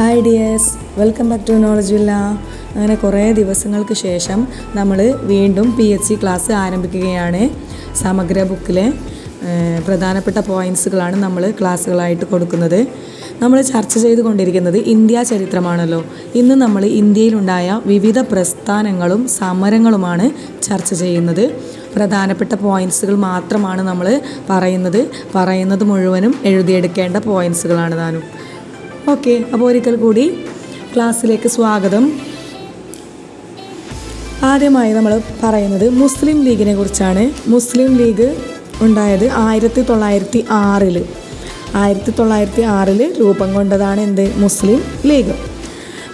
Hi dears welcome back to knowledge villa അങ്ങനെ കുറേ ദിവസങ്ങൾക്ക് ശേഷം നമ്മൾ വീണ്ടും പി എച്ച് സി ക്ലാസ് ആരംഭിക്കുകയാണ്. സമഗ്ര ബുക്കിലെ പ്രധാനപ്പെട്ട പോയിൻസുകളാണ് നമ്മൾ ക്ലാസ്സുകളായിട്ട് കൊടുക്കുന്നത്. നമ്മൾ ചർച്ച ചെയ്തുകൊണ്ടിരിക്കുന്നത് ഇന്ത്യ ചരിത്രമാണല്ലോ. ഇന്ന് നമ്മൾ ഇന്ത്യയിലുണ്ടായ വിവിധ പ്രസ്ഥാനങ്ങളും സമരങ്ങളുമാണ് ചർച്ച ചെയ്യുന്നത്. പ്രധാനപ്പെട്ട പോയിൻസുകൾ മാത്രമാണ് നമ്മൾ പറയുന്നത്. പറയുന്നത് മുഴുവനും എഴുതിയെടുക്കേണ്ട പോയിൻസുകളാണ് താനും. ഓക്കെ അപ്പോൾ ഒരിക്കൽ കൂടി ക്ലാസ്സിലേക്ക് സ്വാഗതം. ആദ്യമായി നമ്മൾ പറയുന്നത് മുസ്ലിം ലീഗിനെ കുറിച്ചാണ്. മുസ്ലിം ലീഗ് ഉണ്ടായത് ആയിരത്തി തൊള്ളായിരത്തി ആറിൽ ആയിരത്തി തൊള്ളായിരത്തി ആറിൽ രൂപം കൊണ്ടതാണ് എന്ത്? മുസ്ലിം ലീഗ്.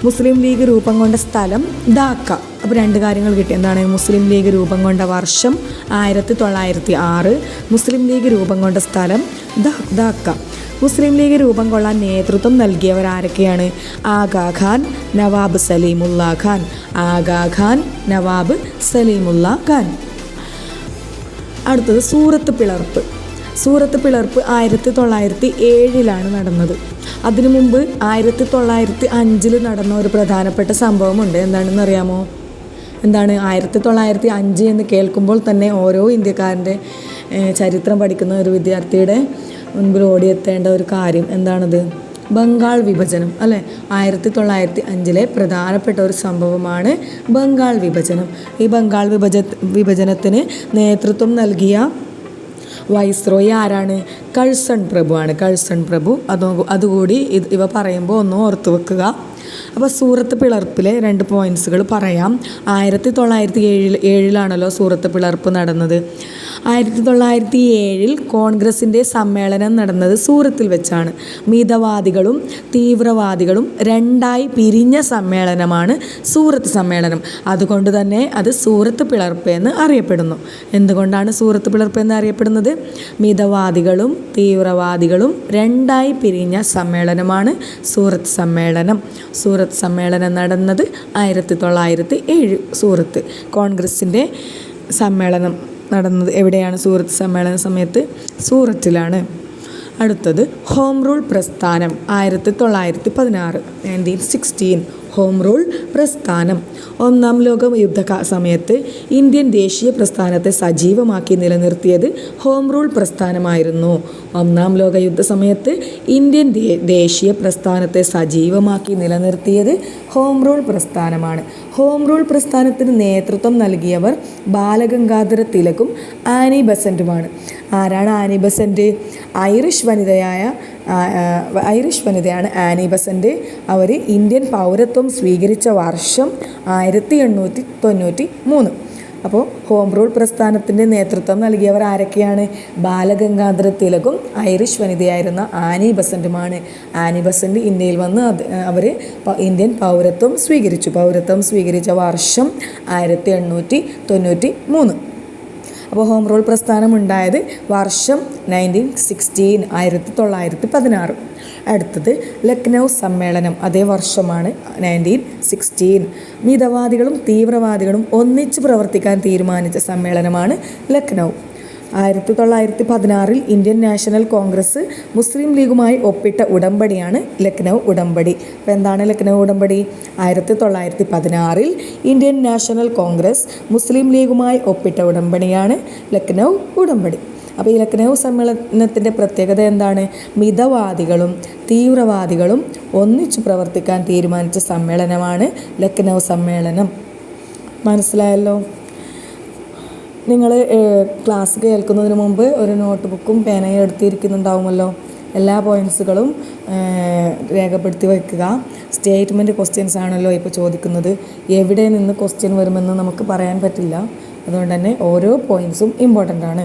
മുസ്ലിം ലീഗ് രൂപം കൊണ്ട സ്ഥലം ധാക്ക. അപ്പോൾ രണ്ട് കാര്യങ്ങൾ കിട്ടി. എന്താണ്? മുസ്ലിം ലീഗ് രൂപം കൊണ്ട വർഷം ആയിരത്തി തൊള്ളായിരത്തി ആറ്. മുസ്ലിം ലീഗ് രൂപം കൊണ്ട സ്ഥലം ധാക്ക. മുസ്ലിം ലീഗ് രൂപം കൊള്ളാൻ നേതൃത്വം നൽകിയവർ ആരൊക്കെയാണ്? ആഗാ ഖാൻ നവാബ് സലീമുല്ല ഖാൻ. ആഗാ ഖാൻ നവാബ് സലീമുല്ല ഖാൻ. അടുത്തത് സൂറത്ത് പിളർപ്പ്. സൂറത്ത് പിളർപ്പ് ആയിരത്തി തൊള്ളായിരത്തി ഏഴിലാണ് നടന്നത്. അതിനു മുമ്പ് ആയിരത്തി തൊള്ളായിരത്തി അഞ്ചിൽ നടന്ന ഒരു പ്രധാനപ്പെട്ട സംഭവമുണ്ട്. എന്താണെന്ന് അറിയാമോ? എന്താണ്? ആയിരത്തി തൊള്ളായിരത്തി അഞ്ച് എന്ന് കേൾക്കുമ്പോൾ തന്നെ ഓരോ ഇന്ത്യക്കാരന്റെ ചരിത്രം പഠിക്കുന്ന ഒരു വിദ്യാർത്ഥിയുടെ മുൻപിൽ ഓടിയെത്തേണ്ട ഒരു കാര്യം എന്താണത്? ബംഗാൾ വിഭജനം അല്ലേ? ആയിരത്തി തൊള്ളായിരത്തി അഞ്ചിലെ പ്രധാനപ്പെട്ട ഒരു സംഭവമാണ് ബംഗാൾ വിഭജനം. ഈ ബംഗാൾ വിഭജ വിഭജനത്തിന് നേതൃത്വം നൽകിയ വൈസ്രോയി ആരാണ്? കഴ്സൺ പ്രഭുവാണ് കഴ്സൺ പ്രഭു. അതോ അതുകൂടി ഇത് ഇവ പറയുമ്പോൾ ഒന്ന് ഓർത്ത് വെക്കുക. അപ്പോൾ സൂറത്ത് പിളർപ്പിലെ രണ്ട് പോയിൻസുകൾ പറയാം. ആയിരത്തി തൊള്ളായിരത്തി ഏഴിൽ ഏഴിലാണല്ലോ സൂറത്ത് പിളർപ്പ് നടന്നത്. ആയിരത്തി തൊള്ളായിരത്തി ഏഴിൽ കോൺഗ്രസിന്റെ സമ്മേളനം നടന്നത് സൂറത്തിൽ വെച്ചാണ്. മിതവാദികളും തീവ്രവാദികളും രണ്ടായി പിരിഞ്ഞ സമ്മേളനമാണ് സൂറത്ത് സമ്മേളനം. അതുകൊണ്ട് തന്നെ അത് സൂറത്ത് പിളർപ്പ് എന്ന് അറിയപ്പെടുന്നു. എന്തുകൊണ്ടാണ് സൂറത്ത് പിളർപ്പ് എന്ന് അറിയപ്പെടുന്നത്? മിതവാദികളും തീവ്രവാദികളും രണ്ടായി പിരിഞ്ഞ സമ്മേളനമാണ് സൂറത്ത് സമ്മേളനം. സൂറത്ത് സമ്മേളനം നടന്നത് ആയിരത്തി തൊള്ളായിരത്തി ഏഴ് സൂറത്ത് കോൺഗ്രസിന്റെ സമ്മേളനം. നടന്നത് എവിടെയാണ് സൂറത്ത് സമ്മേളന സമയത്ത്? സൂറത്തിലാണ്. അടുത്തത് ഹോം റൂൾ പ്രസ്ഥാനം ആയിരത്തി തൊള്ളായിരത്തി പതിനാറ് നയന്റീൻ സിക്സ്റ്റീൻ ഹോം റൂൾ പ്രസ്ഥാനം. ഒന്നാം ലോക യുദ്ധ സമയത്ത് ഇന്ത്യൻ ദേശീയ പ്രസ്ഥാനത്തെ സജീവമാക്കി നിലനിർത്തിയത് ഹോം റൂൾ പ്രസ്ഥാനമായിരുന്നു. ഒന്നാം ലോക യുദ്ധ സമയത്ത് ഇന്ത്യൻ ദേശീയ പ്രസ്ഥാനത്തെ സജീവമാക്കി നിലനിർത്തിയത് ഹോം റൂൾ പ്രസ്ഥാനമാണ്. ഹോം റൂൾ പ്രസ്ഥാനത്തിന് നേതൃത്വം നൽകിയവർ ബാലഗംഗാധര തിലകും ആനി ബസന്റുമാണ് ആരാണ് ആനി ബസന്റ്? ഐറിഷ് വനിതയായ ഐറിഷ് വനിതയാണ് ആനി ബസന്റ് അവർ ഇന്ത്യൻ പൗരത്വം സ്വീകരിച്ച വർഷം ആയിരത്തി എണ്ണൂറ്റി തൊണ്ണൂറ്റി മൂന്ന് അപ്പോൾ ഹോം റൂൾ പ്രസ്ഥാനത്തിന്റെ നേതൃത്വം നൽകിയവർ ആരൊക്കെയാണ്? ബാലഗംഗാധര തിലകും ഐറിഷ് വനിതയായിരുന്ന ആനി ബസന്റുമാണ് ആനി ബസന്റ് ഇന്ത്യയിൽ വന്ന് അവർ ഇന്ത്യൻ പൗരത്വം സ്വീകരിച്ചു. പൗരത്വം സ്വീകരിച്ച വർഷം ആയിരത്തി എണ്ണൂറ്റി തൊണ്ണൂറ്റി മൂന്ന് അപ്പോൾ ഹോം റൂൾ പ്രസ്ഥാനം ഉണ്ടായത് വർഷം നയന്റീൻ സിക്സ്റ്റീൻ ആയിരത്തി തൊള്ളായിരത്തി പതിനാറ്. അടുത്തത് ലക്നൗ സമ്മേളനം അതേ വർഷമാണ് നയന്റീൻ സിക്സ്റ്റീൻ മിതവാദികളും തീവ്രവാദികളും ഒന്നിച്ച് പ്രവർത്തിക്കാൻ തീരുമാനിച്ച സമ്മേളനമാണ് ലക്നൗ. ആയിരത്തി തൊള്ളായിരത്തി പതിനാറിൽ ഇന്ത്യൻ നാഷണൽ കോൺഗ്രസ് മുസ്ലിം ലീഗുമായി ഒപ്പിട്ട ഉടമ്പടിയാണ് ലക്നൗ ഉടമ്പടി. അപ്പോൾ എന്താണ് ലക്നൗ ഉടമ്പടി? ആയിരത്തി തൊള്ളായിരത്തി പതിനാറിൽ ഇന്ത്യൻ നാഷണൽ കോൺഗ്രസ് മുസ്ലിം ലീഗുമായി ഒപ്പിട്ട ഉടമ്പടിയാണ് ലക്നൗ ഉടമ്പടി. അപ്പോൾ ഈ ലക്നൗ സമ്മേളനത്തിന്റെ പ്രത്യേകത എന്താണ്? മിതവാദികളും തീവ്രവാദികളും ഒന്നിച്ചു പ്രവർത്തിക്കാൻ തീരുമാനിച്ച സമ്മേളനമാണ് ലക്നൗ സമ്മേളനം. മനസ്സിലായല്ലോ? നിങ്ങൾ ക്ലാസ് കേൾക്കുന്നതിന് മുമ്പ് ഒരു നോട്ട് ബുക്കും പേനയും എടുത്തിരിക്കുന്നുണ്ടാവുമല്ലോ. എല്ലാ പോയിൻസുകളും രേഖപ്പെടുത്തി വയ്ക്കുക സ്റ്റേറ്റ്മെന്റ് ക്വസ്റ്റ്യൻസ് ആണല്ലോ ഇപ്പോൾ ചോദിക്കുന്നത്. എവിടെ നിന്ന് ക്വസ്റ്റ്യൻ വരുമെന്ന് നമുക്ക് പറയാൻ പറ്റില്ല. അതുകൊണ്ട് തന്നെ ഓരോ പോയിൻസും ഇമ്പോർട്ടന്റ് ആണ്.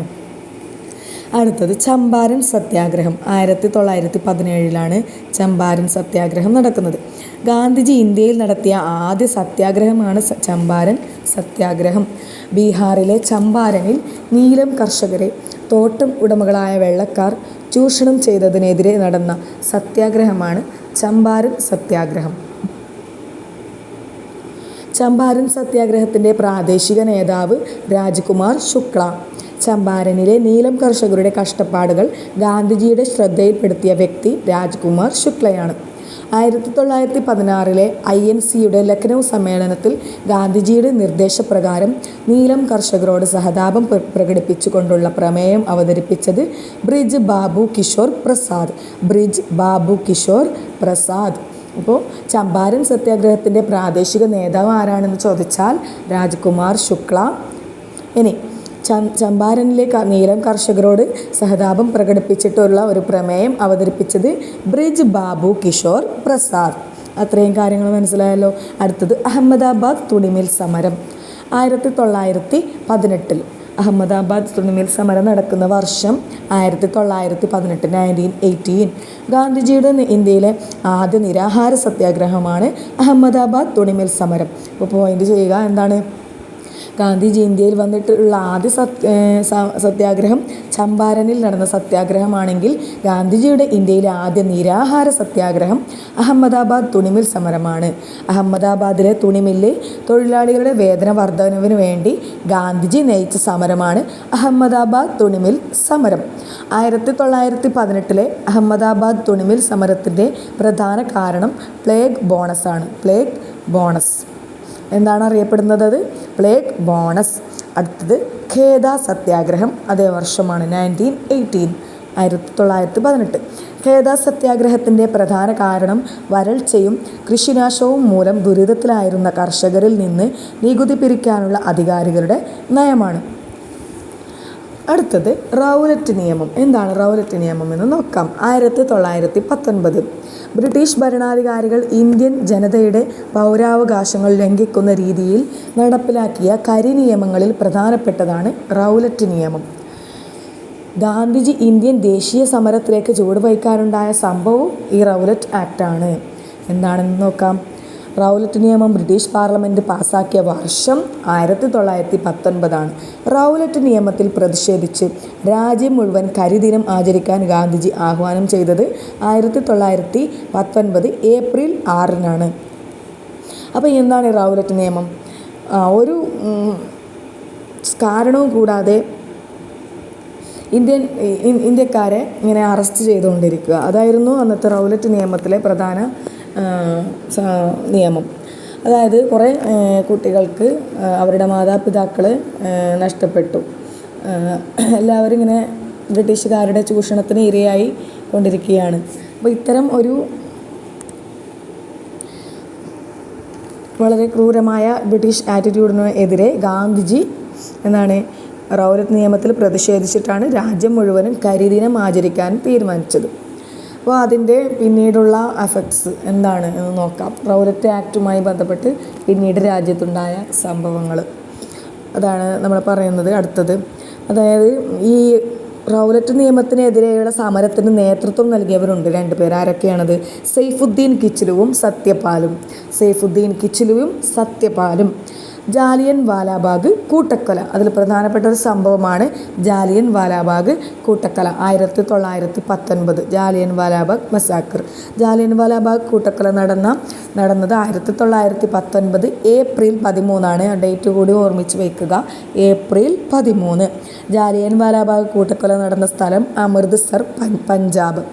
അടുത്തത് ചമ്പാരൻ സത്യാഗ്രഹം. ആയിരത്തി തൊള്ളായിരത്തി പതിനേഴിലാണ് ചമ്പാരൻ സത്യാഗ്രഹം നടക്കുന്നത്. ഗാന്ധിജി ഇന്ത്യയിൽ നടത്തിയ ആദ്യ സത്യാഗ്രഹമാണ് ചമ്പാരൻ സത്യാഗ്രഹം. ബീഹാറിലെ ചമ്പാരനിൽ നീലം കർഷകരെ തോട്ടം ഉടമകളായ വെള്ളക്കാർ ചൂഷണം ചെയ്തതിനെതിരെ നടന്ന സത്യാഗ്രഹമാണ് ചമ്പാരൻ സത്യാഗ്രഹം. ചമ്പാരൻ സത്യാഗ്രഹത്തിന്റെ പ്രാദേശിക നേതാവ് രാജ്കുമാർ ശുക്ല. ചമ്പാരനിലെ നീലം കർഷകരുടെ കഷ്ടപ്പാടുകൾ ഗാന്ധിജിയുടെ ശ്രദ്ധയിൽപ്പെടുത്തിയ വ്യക്തി രാജ്കുമാർ ശുക്ലയാണ്. ആയിരത്തി തൊള്ളായിരത്തി പതിനാറിലെ ഐ എൻ സിയുടെ ലക്നൗ സമ്മേളനത്തിൽ ഗാന്ധിജിയുടെ നിർദ്ദേശപ്രകാരം നീലം കർഷകരോട് സഹതാപം പ്ര- പ്രകടിപ്പിച്ചുകൊണ്ടുള്ള പ്രമേയം അവതരിപ്പിച്ചത് ബ്രിജ് ബാബു കിഷോർ പ്രസാദ്. ബ്രിജ് ബാബു കിഷോർ പ്രസാദ്. അപ്പോൾ ചമ്പാരൻ സത്യാഗ്രഹത്തിന്റെ പ്രാദേശിക നേതാവ് ആരാണെന്ന് ചോദിച്ചാൽ രാജ്കുമാർ ശുക്ല. ഇനി ചമ്പാരനിലെ നീരം കർഷകരോട് സഹതാപം പ്രകടിപ്പിച്ചിട്ടുള്ള ഒരു പ്രമേയം അവതരിപ്പിച്ചത് ബ്രിജ് ബാബു കിഷോർ പ്രസാദ്. അത്രയും കാര്യങ്ങൾ മനസ്സിലായല്ലോ. അടുത്തത് അഹമ്മദാബാദ് തുണിമിൽ സമരം. ആയിരത്തി തൊള്ളായിരത്തി പതിനെട്ടിൽ അഹമ്മദാബാദ് തുണിമിൽ സമരം നടക്കുന്ന വർഷം ആയിരത്തി തൊള്ളായിരത്തി പതിനെട്ട് നയന്റീൻ എയ്റ്റീൻ ഗാന്ധിജിയുടെ ഇന്ത്യയിലെ ആദ്യ നിരാഹാര സത്യാഗ്രഹമാണ് അഹമ്മദാബാദ് തുണിമിൽ സമരം. അപ്പോൾ പോയിന്റ് ചെയ്യുക എന്താണ്? ഗാന്ധിജി ഇന്ത്യയിൽ വന്നിട്ടുള്ള ആദ്യ സത് സത്യാഗ്രഹം ചമ്പാരനിൽ നടന്ന സത്യാഗ്രഹമാണെങ്കിൽ ഗാന്ധിജിയുടെ ഇന്ത്യയിലെ ആദ്യ നിരാഹാര സത്യാഗ്രഹം അഹമ്മദാബാദ് തുണിമിൽ സമരമാണ്. അഹമ്മദാബാദിലെ തുണിമില്ല് തൊഴിലാളികളുടെ വേതന വർധനവിന് വേണ്ടി ഗാന്ധിജി നയിച്ച സമരമാണ് അഹമ്മദാബാദ് തുണിമിൽ സമരം. ആയിരത്തി തൊള്ളായിരത്തി പതിനെട്ടിലെ അഹമ്മദാബാദ് തുണിമിൽ സമരത്തിന്റെ പ്രധാന കാരണം പ്ലേഗ് ബോണസാണ്. Plague bonus. എന്താണ് അറിയപ്പെടുന്നത് അത്? പ്ലേഗ് ബോണസ് അടുത്തത് ഖേദ സത്യാഗ്രഹം. അതേ വർഷമാണ് നയന്റീൻ എയ്റ്റീൻ ആയിരത്തി തൊള്ളായിരത്തി പതിനെട്ട് ഖേദ സത്യാഗ്രഹത്തിന്റെ പ്രധാന കാരണം വരൾച്ചയും കൃഷിനാശവും മൂലം ദുരിതത്തിലായിരുന്ന കർഷകരിൽ നിന്ന് നികുതി പിരിക്കാനുള്ള അധികാരികളുടെ നയമാണ്. അടുത്തത് റൗലറ്റ് നിയമം. എന്താണ് റൗലറ്റ് നിയമം എന്ന് നോക്കാം. ആയിരത്തി തൊള്ളായിരത്തി പത്തൊൻപത്. ബ്രിട്ടീഷ് ഭരണാധികാരികൾ ഇന്ത്യൻ ജനതയുടെ പൗരാവകാശങ്ങൾ ലംഘിക്കുന്ന രീതിയിൽ നടപ്പിലാക്കിയ കരി നിയമങ്ങളിൽ പ്രധാനപ്പെട്ടതാണ് റൗലറ്റ് നിയമം. ഗാന്ധിജി ഇന്ത്യൻ ദേശീയ സമരത്തിലേക്ക് ചുവടുവയ്ക്കാറുണ്ടായ സംഭവം ഈ റൗലറ്റ് ആക്റ്റാണ് എന്താണെന്ന് നോക്കാം. റൗലറ്റ് നിയമം ബ്രിട്ടീഷ് പാർലമെന്റ് പാസാക്കിയ വർഷം ആയിരത്തി തൊള്ളായിരത്തി പത്തൊൻപതാണ് റൗലറ്റ് നിയമത്തിൽ പ്രതിഷേധിച്ച് രാജ്യം മുഴുവൻ കരിദിനം ആചരിക്കാൻ ഗാന്ധിജി ആഹ്വാനം ചെയ്തത് ആയിരത്തി തൊള്ളായിരത്തി പത്തൊൻപത് ഏപ്രിൽ ആറിനാണ്. അപ്പോൾ എന്താണ് ഈ റൗലറ്റ് നിയമം? ഒരു കാരണവും കൂടാതെ ഇന്ത്യൻ ഇന്ത്യക്കാരെ ഇങ്ങനെ അറസ്റ്റ് ചെയ്തുകൊണ്ടിരിക്കുക. അതായിരുന്നു അന്നത്തെ റൗലറ്റ് നിയമത്തിലെ പ്രധാന നിയമം. അതായത് കുറേ കുട്ടികൾക്ക് അവരുടെ മാതാപിതാക്കൾ നഷ്ടപ്പെട്ടു. എല്ലാവരും ഇങ്ങനെ ബ്രിട്ടീഷുകാരുടെ ചൂഷണത്തിന് ഇരയായി കൊണ്ടിരിക്കുകയാണ്. അപ്പോൾ ഇത്തരം ഒരു വളരെ ക്രൂരമായ ബ്രിട്ടീഷ് ആറ്റിറ്റ്യൂഡിനെതിരെ ഗാന്ധിജി എന്നാണ് റൗലറ്റ് നിയമത്തിൽ പ്രതിഷേധിച്ചിട്ടാണ് രാജ്യം മുഴുവനും കരിദിനം ആചരിക്കാൻ തീരുമാനിച്ചത്. അപ്പോൾ അതിന്റെ പിന്നീടുള്ള എഫക്ട്സ് എന്താണ് എന്ന് നോക്കാം. റൗലറ്റ് ആക്റ്റുമായി ബന്ധപ്പെട്ട് പിന്നീട് രാജ്യത്തുണ്ടായ സംഭവങ്ങൾ. അതാണ് നമ്മൾ പറയുന്നത് അടുത്തത്. അതായത് ഈ റൗലറ്റ് നിയമത്തിനെതിരെയുള്ള സമരത്തിന് നേതൃത്വം നൽകിയവരുണ്ട് രണ്ടുപേർ ആരൊക്കെയാണത്? സെയ്ഫുദ്ദീൻ കിച്ചിലുവും സത്യപാലും. സെയ്ഫുദ്ദീൻ കിച്ചിലുവും സത്യപാലും. ജാലിയൻ വാലാബാഗ് കൂട്ടക്കൊല. അതിൽ പ്രധാനപ്പെട്ട ഒരു സംഭവമാണ് ജാലിയൻ വാലാബാഗ് കൂട്ടക്കൊല. ആയിരത്തി തൊള്ളായിരത്തി പത്തൊൻപത് ജാലിയൻ വാലാബാഗ് മസാക്കർ. ജാലിയൻ വാലാബാഗ് കൂട്ടക്കൊല നടന്ന നടന്നത് ആയിരത്തി തൊള്ളായിരത്തി പത്തൊൻപത് ഏപ്രിൽ പതിമൂന്നാണ്. ഡേറ്റ് കൂടി ഓർമ്മിച്ച് വയ്ക്കുക ഏപ്രിൽ പതിമൂന്ന്. ജാലിയൻ വാലാബാഗ് കൂട്ടക്കൊല നടന്ന സ്ഥലം അമൃത്സർ പഞ്ചാബ്.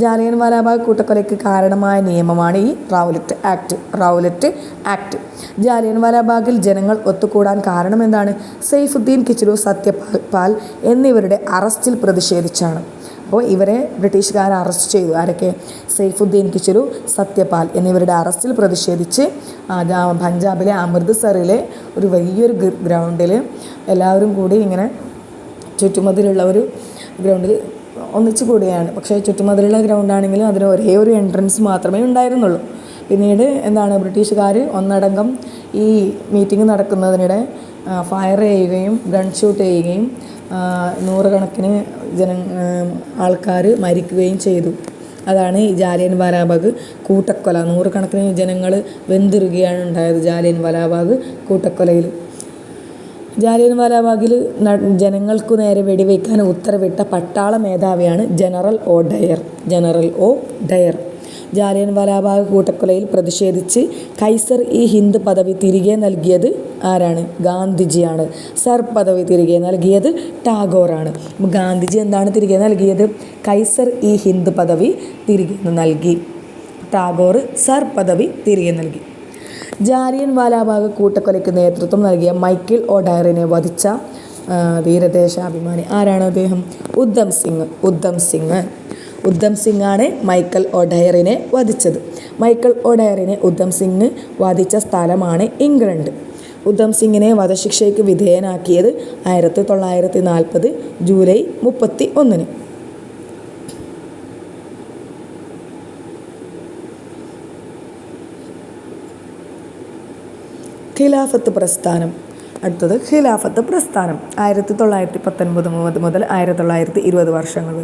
ജാലിയൻ വാലാബാഗ് കൂട്ടക്കൊലയ്ക്ക് കാരണമായ നിയമമാണ് ഈ Rowlatt act Rowlatt act. Jallian വാലാബാഗിൽ ജനങ്ങൾ ഒത്തുകൂടാൻ കാരണം എന്താണ്? സെയ്ഫുദ്ദീൻ കിച്ചിലു സത്യപാൽ പാൽ എന്നിവരുടെ അറസ്റ്റിൽ പ്രതിഷേധിച്ചാണ്. അപ്പോൾ ഇവരെ ബ്രിട്ടീഷുകാർ അറസ്റ്റ് ചെയ്തു. ആരൊക്കെ? സെയ്ഫുദ്ദീൻ കിച്ചിലു സത്യപാൽ എന്നിവരുടെ അറസ്റ്റിൽ പ്രതിഷേധിച്ച് പഞ്ചാബിലെ അമൃത്സറിലെ ഒരു വലിയൊരു ഗ്രൗണ്ടിൽ എല്ലാവരും കൂടി ഇങ്ങനെ ചുറ്റുമതിലുള്ള ഒരു ഗ്രൗണ്ടിൽ ഒന്നിച്ചു കൂടുകയാണ് പക്ഷേ ചുറ്റുമതിലുള്ള ഗ്രൗണ്ടാണെങ്കിലും അതിന് ഒരേ ഒരു എൻട്രൻസ് മാത്രമേ ഉണ്ടായിരുന്നുള്ളൂ. പിന്നീട് എന്താണ് ബ്രിട്ടീഷുകാർ ഒന്നടങ്കം ഈ മീറ്റിംഗ് നടക്കുന്നതിനിടെ ഫയർ ചെയ്യുകയും ഗൺ ഷൂട്ട് ചെയ്യുകയും നൂറുകണക്കിന് ജന ആൾക്കാർ മരിക്കുകയും ചെയ്തു. അതാണ് ഈ ജാലിയൻ വാലാബാഗ് കൂട്ടക്കൊല. നൂറുകണക്കിന് ജനങ്ങൾ വെന്തിരുകയാണ് ഉണ്ടായത് ജാലിയൻ വാലാബാഗ് കൂട്ടക്കൊലയിൽ ജാലിയൻ വാലാബാഗിൽ ജനങ്ങൾക്കു നേരെ വെടിവെക്കാൻ ഉത്തരവിട്ട പട്ടാള മേധാവിയാണ് general O Dyer general O Dyer. Jallianwala Bagh കൂട്ടക്കൊലയിൽ പ്രതിഷേധിച്ച് കൈസർ ഇ ഹിന്ദ് പദവി തിരികെ നൽകിയത് ആരാണ്? ഗാന്ധിജിയാണ്. സർ പദവി തിരികെ നൽകിയത് ടാഗോറാണ്. ഗാന്ധിജി എന്താണ് തിരികെ നൽകിയത്? കൈസർ ഇ ഹിന്ദ് പദവി തിരികെ നൽകി. ടാഗോർ സർ പദവി തിരികെ നൽകി. ജാലിയൻ വാലാബാഗ് കൂട്ടക്കൊലയ്ക്ക് നേതൃത്വം നൽകിയ മൈക്കിൾ ഒഡയറിനെ വധിച്ച ധീരദേശാഭിമാനി ആരാണ് അദ്ദേഹം? ഉദ്ധം സിംഗ് ഉദ്ധം സിംഗ്. ഉദ്ധം സിംഗാണ് മൈക്കൽ ഒഡയറിനെ വധിച്ചത്. മൈക്കൽ ഒഡയറിനെ ഉദ്ധം സിംഗ് വധിച്ച സ്ഥലമാണ് ഇംഗ്ലണ്ട്. ഉദ്ധം സിംഗിനെ വധശിക്ഷയ്ക്ക് വിധേയനാക്കിയത് ആയിരത്തി തൊള്ളായിരത്തി നാൽപ്പത് ജൂലൈ മുപ്പത്തി ഒന്നിന്. ഖിലാഫത്ത് പ്രസ്ഥാനം. അടുത്തത് ഖിലാഫത്ത് പ്രസ്ഥാനം. ആയിരത്തി തൊള്ളായിരത്തി പത്തൊൻപത് മുതൽ ആയിരത്തി തൊള്ളായിരത്തി ഇരുപത് വർഷങ്ങൾ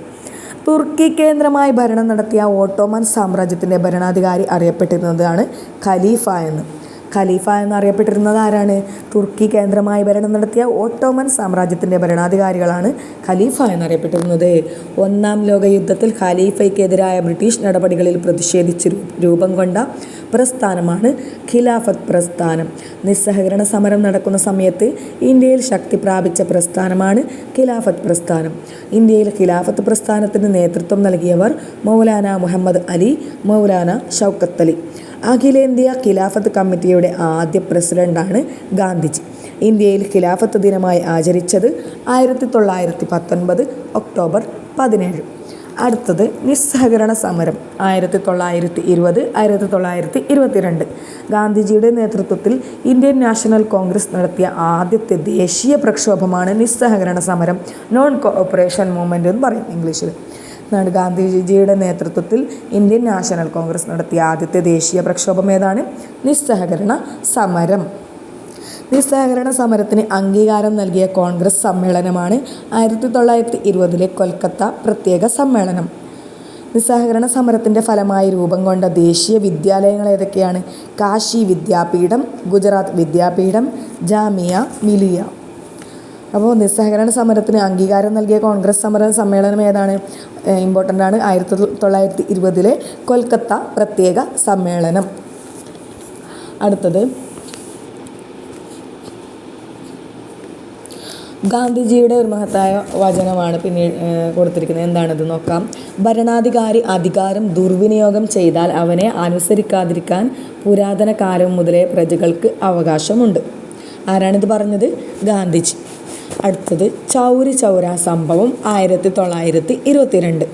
തുർക്കി കേന്ദ്രമായി ഭരണം നടത്തിയ ഓട്ടോമൻ സാമ്രാജ്യത്തിന്റെ ഭരണാധികാരി അറിയപ്പെട്ടിരുന്നതാണ് ഖലീഫ എന്ന്. ഖലീഫ എന്നറിയപ്പെട്ടിരുന്നത് ആരാണ്? തുർക്കി കേന്ദ്രമായി ഭരണം നടത്തിയ ഓട്ടോമൻ സാമ്രാജ്യത്തിന്റെ ഭരണാധികാരികളാണ് ഖലീഫ എന്നറിയപ്പെട്ടിരുന്നത്. ഒന്നാം ലോക യുദ്ധത്തിൽ ഖലീഫയ്ക്കെതിരായ ബ്രിട്ടീഷ് നടപടികളിൽ പ്രതിഷേധിച്ച് രൂപം കൊണ്ട പ്രസ്ഥാനമാണ് ഖിലാഫത്ത് പ്രസ്ഥാനം. നിസ്സഹകരണ സമരം നടക്കുന്ന സമയത്ത് ഇന്ത്യയിൽ ശക്തി പ്രാപിച്ച പ്രസ്ഥാനമാണ് ഖിലാഫത്ത് പ്രസ്ഥാനം. ഇന്ത്യയിൽ ഖിലാഫത്ത് പ്രസ്ഥാനത്തിന് നേതൃത്വം നൽകിയവർ മൗലാന മുഹമ്മദ് അലി മൗലാന ഷൗക്കത്ത് അലി. അഖിലേന്ത്യാ ഖിലാഫത്ത് കമ്മിറ്റിയുടെ ആദ്യ പ്രസിഡന്റാണ് ഗാന്ധിജി. ഇന്ത്യയിൽ ഖിലാഫത്ത് ദിനമായി ആചരിച്ചത് ആയിരത്തി തൊള്ളായിരത്തി പത്തൊൻപത് ഒക്ടോബർ പതിനേഴ്. അടുത്തത് നിസ്സഹകരണ സമരം ആയിരത്തി തൊള്ളായിരത്തി ഇരുപത് ആയിരത്തി തൊള്ളായിരത്തി ഇരുപത്തിരണ്ട്. ഗാന്ധിജിയുടെ നേതൃത്വത്തിൽ ഇന്ത്യൻ നാഷണൽ കോൺഗ്രസ് നടത്തിയ ആദ്യത്തെ ദേശീയ പ്രക്ഷോഭമാണ് നിസ്സഹകരണ സമരം നോൺ കോഓപ്പറേഷൻ മൂവ്മെന്റ് എന്ന് പറയും ഇംഗ്ലീഷിൽ ഗാന്ധിജിയുടെ നേതൃത്വത്തിൽ ഇന്ത്യൻ നാഷണൽ കോൺഗ്രസ് നടത്തിയ ആദ്യത്തെ ദേശീയ പ്രക്ഷോഭം ഏതാണ്? നിസ്സഹകരണ സമരം. നിസ്സഹകരണ സമരത്തിന് അംഗീകാരം നൽകിയ കോൺഗ്രസ് സമ്മേളനമാണ് ആയിരത്തി തൊള്ളായിരത്തി ഇരുപതിലെ കൊൽക്കത്ത പ്രത്യേക സമ്മേളനം. നിസ്സഹകരണ സമരത്തിന്റെ ഫലമായി രൂപം കൊണ്ട ദേശീയ വിദ്യാലയങ്ങൾ ഏതൊക്കെയാണ്? കാശി വിദ്യാപീഠം ഗുജറാത്ത് വിദ്യാപീഠം ജാമിയ മിലിയ. അപ്പോൾ നിസ്സഹകരണ സമരത്തിന് അംഗീകാരം നൽകിയ കോൺഗ്രസ് സമര സമ്മേളനം ഏതാണ്? ഇമ്പോർട്ടന്റ് ആണ്. ആയിരത്തി തൊള്ളായിരത്തി ഇരുപതിലെ കൊൽക്കത്ത പ്രത്യേക സമ്മേളനം. അടുത്തത്. ഗാന്ധിജിയുടെ ഒരു മഹത്തായ വചനമാണ് പിന്നീട് കൊടുത്തിരിക്കുന്നത്. എന്താണെന്ന് നോക്കാം. ഭരണാധികാരി അധികാരം ദുർവിനിയോഗം ചെയ്താൽ അവനെ അനുസരിക്കാതിരിക്കാൻ പുരാതന കാലം മുതലേ പ്രജകൾക്ക് അവകാശമുണ്ട്. ആരാണിത് പറഞ്ഞത്? ഗാന്ധിജി. അടുത്തത് ചൗരി ചൗര സംഭവം ആയിരത്തി തൊള്ളായിരത്തി ഇരുപത്തിരണ്ട്.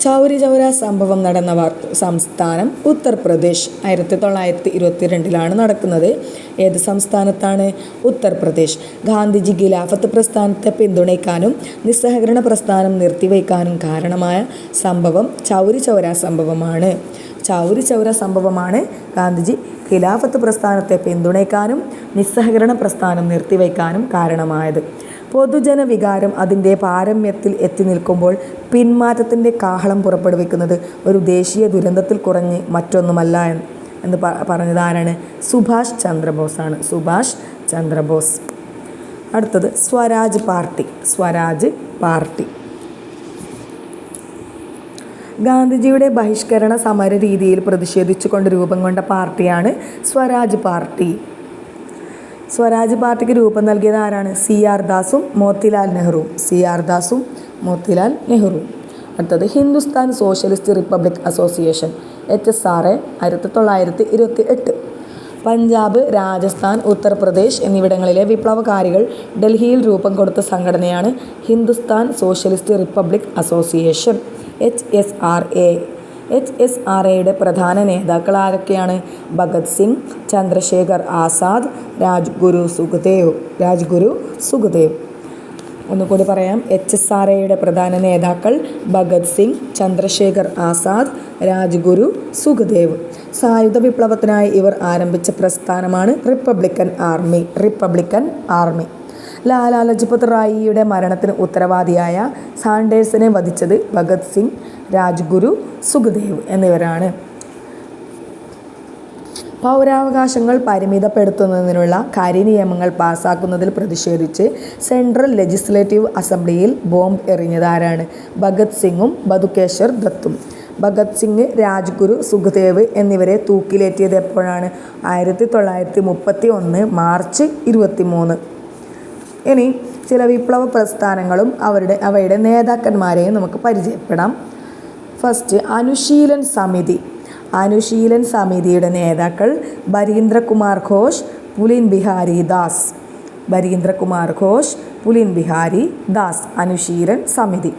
ചൗരി ചൗര സംഭവം നടന്ന സംസ്ഥാനം ഉത്തർപ്രദേശ്. ആയിരത്തി തൊള്ളായിരത്തി ഇരുപത്തിരണ്ടിലാണ് നടക്കുന്നത്. ഏത് സംസ്ഥാനത്താണ്? ഉത്തർപ്രദേശ്. ഗാന്ധിജി ഖിലാഫത്ത് പ്രസ്ഥാനത്തെ പിന്തുണയ്ക്കാനും നിസ്സഹകരണ പ്രസ്ഥാനം നിർത്തിവയ്ക്കാനും കാരണമായ സംഭവം ചൗരി ചൗര സംഭവമാണ്. ചൗരി ചൗര സംഭവമാണ് ഗാന്ധിജി ഖിലാഫത്ത് പ്രസ്ഥാനത്തെ പിന്തുണയ്ക്കാനും നിസ്സഹകരണ പ്രസ്ഥാനം നിർത്തിവയ്ക്കാനും കാരണമായത്. പൊതുജന വികാരം അതിന്റെ പാരമ്യത്തിൽ എത്തി നിൽക്കുമ്പോൾ പിന്മാറ്റത്തിന്റെ കാഹളം പുറപ്പെടുവിക്കുന്നത് ഒരു ദേശീയ ദുരന്തത്തിൽ കുറഞ്ഞ് മറ്റൊന്നുമല്ല എന്ന് എന്ന് പറഞ്ഞത് ആരാണ്? സുഭാഷ് ചന്ദ്രബോസാണ്. സുഭാഷ് ചന്ദ്രബോസ്. അടുത്തത് സ്വരാജ് പാർട്ടി. സ്വരാജ് പാർട്ടി. ഗാന്ധിജിയുടെ ബഹിഷ്കരണ സമര രീതിയിൽ പ്രതിഷേധിച്ചുകൊണ്ട് രൂപം കൊണ്ട പാർട്ടിയാണ് സ്വരാജ് പാർട്ടി. സ്വരാജ് പാർട്ടിക്ക് രൂപം നൽകിയത് ആരാണ്? സി ആർ ദാസും മോത്തിലാൽ നെഹ്റുവും. സി ആർ ദാസും മോത്തിലാൽ നെഹ്റുവും. അടുത്തത് Hindustan socialist republic association H S R A ആയിരത്തി തൊള്ളായിരത്തി ഇരുപത്തി എട്ട് പഞ്ചാബ് രാജസ്ഥാൻ ഉത്തർപ്രദേശ് എന്നിവിടങ്ങളിലെ വിപ്ലവകാരികൾ ഡൽഹിയിൽ രൂപം കൊടുത്ത സംഘടനയാണ് Hindustan socialist republic association H S R A. H S R എയുടെ പ്രധാന നേതാക്കൾ ആരൊക്കെയാണ് ഭഗത് സിംഗ് ചന്ദ്രശേഖർ ആസാദ് രാജ്ഗുരു സുഖദേവ് രാജ്ഗുരു സുഖദേവ്. ഒന്നുകൂടി പറയാം. എച്ച് എസ് ആർ എയുടെ പ്രധാന നേതാക്കൾ ഭഗത് സിംഗ് ചന്ദ്രശേഖർ ആസാദ് രാജ്ഗുരു സുഖദേവ്. സായുധ വിപ്ലവത്തിനായി ഇവർ ആരംഭിച്ച പ്രസ്ഥാനമാണ് republican army republican army. Lala Lajpat റായിയുടെ മരണത്തിന് ഉത്തരവാദിയായ സാൻഡേഴ്സിനെ വധിച്ചത് ഭഗത് സിംഗ് രാജ്ഗുരു സുഖദേവ് എന്നിവരാണ്. പൗരാവകാശങ്ങൾ പരിമിതപ്പെടുത്തുന്നതിനുള്ള കാര്യനിയമങ്ങൾ പാസാക്കുന്നതിൽ പ്രതിഷേധിച്ച് സെൻട്രൽ ലെജിസ്ലേറ്റീവ് അസംബ്ലിയിൽ ബോംബ് എറിഞ്ഞതാരാണ് ഭഗത് സിംഗും ബതുകേശ്വർ ദത്തും. ഭഗത് സിംഗ് രാജ്ഗുരു സുഖദേവ് എന്നിവരെ തൂക്കിലേറ്റിയത് എപ്പോഴാണ് ആയിരത്തി തൊള്ളായിരത്തി മുപ്പത്തി ഒന്ന് മാർച്ച് ഇരുപത്തി മൂന്ന് ഇനി ചില വിപ്ലവ പ്രസ്ഥാനങ്ങളും അവരുടെ അവയുടെ നേതാക്കന്മാരെയും നമുക്ക് പരിചയപ്പെടാം. ഫസ്റ്റ് അനുശീലൻ സമിതി. അനുശീലൻ സമിതിയുടെ നേതാക്കൾ ബരീന്ദ്രകുമാർ ഘോഷ് പുലിൻ ബിഹാരി ദാസ്. ബരീന്ദ്രകുമാർ ഘോഷ് പുലിൻ ബിഹാരി ദാസ് അനുശീലൻ സമിതി.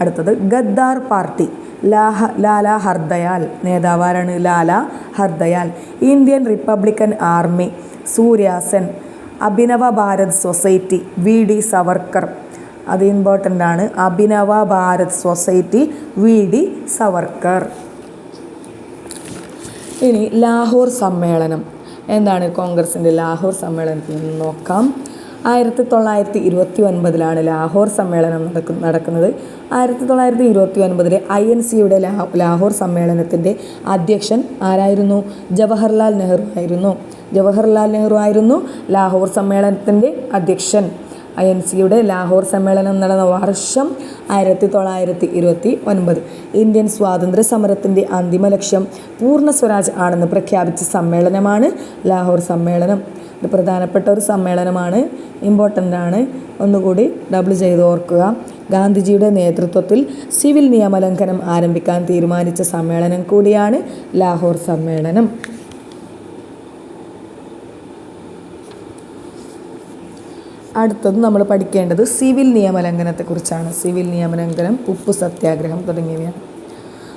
അടുത്തത് ഗദ്ദാർ പാർട്ടി. ലാഹ Lala Hardayal. നേതാവാരാണ് Lala Hardayal. Indian republican army. Surya Sen. Abhinav Bharat society V D Savarkar. അത് ഇമ്പോർട്ടന്റ് ആണ്. Abhinav Bharat society V D Savarkar. ഇനി ലാഹോർ സമ്മേളനം. എന്താണ് കോൺഗ്രസിന്റെ ലാഹോർ സമ്മേളനത്തിൽ നിന്ന് നോക്കാം. ആയിരത്തി തൊള്ളായിരത്തി ഇരുപത്തി ഒൻപതിലാണ് ലാഹോർ സമ്മേളനം നടക്കു നടക്കുന്നത്. ആയിരത്തി തൊള്ളായിരത്തി ഇരുപത്തി ഒൻപതിലെ ഐ എൻ സിയുടെ ലാഹോർ സമ്മേളനത്തിന്റെ അധ്യക്ഷൻ ആരായിരുന്നു? ജവഹർലാൽ നെഹ്റു ആയിരുന്നു. ജവഹർലാൽ നെഹ്റു ആയിരുന്നു ലാഹോർ സമ്മേളനത്തിന്റെ അധ്യക്ഷൻ. ഐ എൻ സിയുടെ ലാഹോർ സമ്മേളനം നടന്ന വർഷം ആയിരത്തി തൊള്ളായിരത്തി ഇരുപത്തി ഒൻപത് ഇന്ത്യൻ സ്വാതന്ത്ര്യ സമരത്തിന്റെ അന്തിമ ലക്ഷ്യം പൂർണ സ്വരാജ് ആണെന്ന് പ്രഖ്യാപിച്ച സമ്മേളനമാണ് ലാഹോർ സമ്മേളനം. ഒരു പ്രധാനപ്പെട്ട ഒരു സമ്മേളനമാണ്. ഇമ്പോർട്ടന്റ് ആണ് ഒന്നുകൂടി ഡബിൾ ചെയ്ത് ഓർക്കുക. ഗാന്ധിജിയുടെ നേതൃത്വത്തിൽ സിവിൽ നിയമലംഘനം ആരംഭിക്കാൻ തീരുമാനിച്ച സമ്മേളനം കൂടിയാണ് ലാഹോർ സമ്മേളനം. അടുത്തത് നമ്മൾ പഠിക്കേണ്ടത് സിവിൽ നിയമലംഘനത്തെക്കുറിച്ചാണ്. സിവിൽ നിയമലംഘനം ഉപ്പ് സത്യാഗ്രഹം തുടങ്ങിയവയാണ്.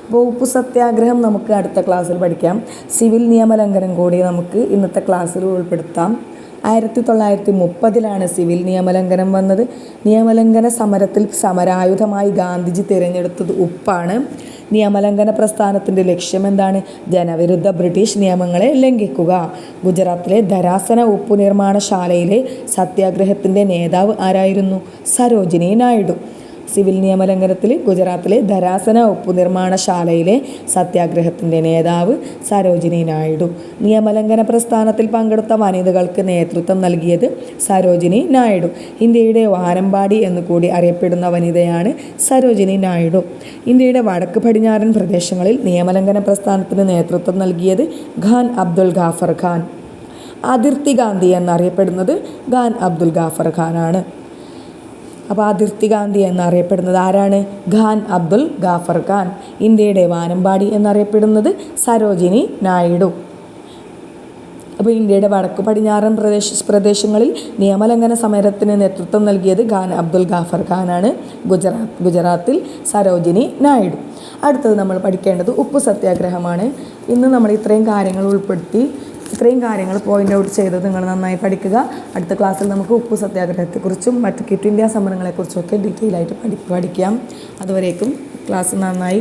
അപ്പോൾ ഉപ്പ് സത്യാഗ്രഹം നമുക്ക് അടുത്ത ക്ലാസ്സിൽ പഠിക്കാം. സിവിൽ നിയമലംഘനം കൂടി നമുക്ക് ഇന്നത്തെ ക്ലാസ്സിൽ ഉൾപ്പെടുത്താം. ആയിരത്തി തൊള്ളായിരത്തി മുപ്പതിലാണ് സിവിൽ നിയമലംഘനം വന്നത്. നിയമലംഘന സമരത്തിൽ സമരായുധമായി ഗാന്ധിജി തിരഞ്ഞെടുത്തത് ഉപ്പാണ്. നിയമലംഘന പ്രസ്ഥാനത്തിന്റെ ലക്ഷ്യമെന്താണ്? ജനവിരുദ്ധ ബ്രിട്ടീഷ് നിയമങ്ങളെ ലംഘിക്കുക. ഗുജറാത്തിലെ ധരാസന ഉപ്പു നിർമ്മാണശാലയിലെ സത്യാഗ്രഹത്തിന്റെ നേതാവ് ആരായിരുന്നു? സരോജിനി നായിഡു. സിവിൽ നിയമലംഘനത്തിൽ ഗുജറാത്തിലെ ധരാസന ഉപ്പു നിർമ്മാണശാലയിലെ സത്യാഗ്രഹത്തിന്റെ നേതാവ് സരോജിനി നായിഡു. നിയമലംഘന പ്രസ്ഥാനത്തിൽ പങ്കെടുത്ത വനിതകൾക്ക് നേതൃത്വം നൽകിയത് സരോജിനി നായിഡു. ഇന്ത്യയുടെ വാനമ്പാടി എന്ന് കൂടി അറിയപ്പെടുന്ന വനിതയാണ് സരോജിനി നായിഡു. ഇന്ത്യയുടെ വടക്ക് പടിഞ്ഞാറൻ പ്രദേശങ്ങളിൽ നിയമലംഘന പ്രസ്ഥാനത്തിന് നേതൃത്വം നൽകിയത് ഖാൻ അബ്ദുൽ ഗാഫർ ഖാൻ. അതിർത്തി ഗാന്ധി എന്നറിയപ്പെടുന്നത് ഖാൻ അബ്ദുൽ ഗാഫർ ഖാനാണ്. അപ്പോൾ അതിർത്തി ഗാന്ധി എന്നറിയപ്പെടുന്നത് ആരാണ്? ഖാൻ അബ്ദുൽ ഗാഫർ ഖാൻ. ഇന്ത്യയുടെ വാനമ്പാടി എന്നറിയപ്പെടുന്നത് സരോജിനി നായിഡു. അപ്പോൾ ഇന്ത്യയുടെ വടക്കു പടിഞ്ഞാറൻ പ്രദേശ പ്രദേശങ്ങളിൽ നിയമലംഘന സമരത്തിന് നേതൃത്വം നൽകിയത് ഖാൻ അബ്ദുൽ ഗാഫർ ഖാനാണ്. ഗുജറാത്ത് ഗുജറാത്തിൽ സരോജിനി നായിഡു. അടുത്തത് നമ്മൾ പഠിക്കേണ്ടത് ഉപ്പ് സത്യാഗ്രഹമാണ് ഇന്ന് നമ്മൾ ഇത്രയും കാര്യങ്ങൾ ഉൾപ്പെടുത്തി ഇത്രയും കാര്യങ്ങൾ പോയിന്റ് ഔട്ട് ചെയ്തത് നിങ്ങൾ നന്നായി പഠിക്കുക. അടുത്ത ക്ലാസ്സിൽ നമുക്ക് ഉപ്പു സത്യാഗ്രഹത്തെക്കുറിച്ചും മറ്റ് ക്വിറ്റ് ഇന്ത്യ സമരങ്ങളെക്കുറിച്ചും ഒക്കെ ഡീറ്റെയിൽ ആയിട്ട് പഠി പഠിക്കാം. അതുവരേക്കും ക്ലാസ് നന്നായി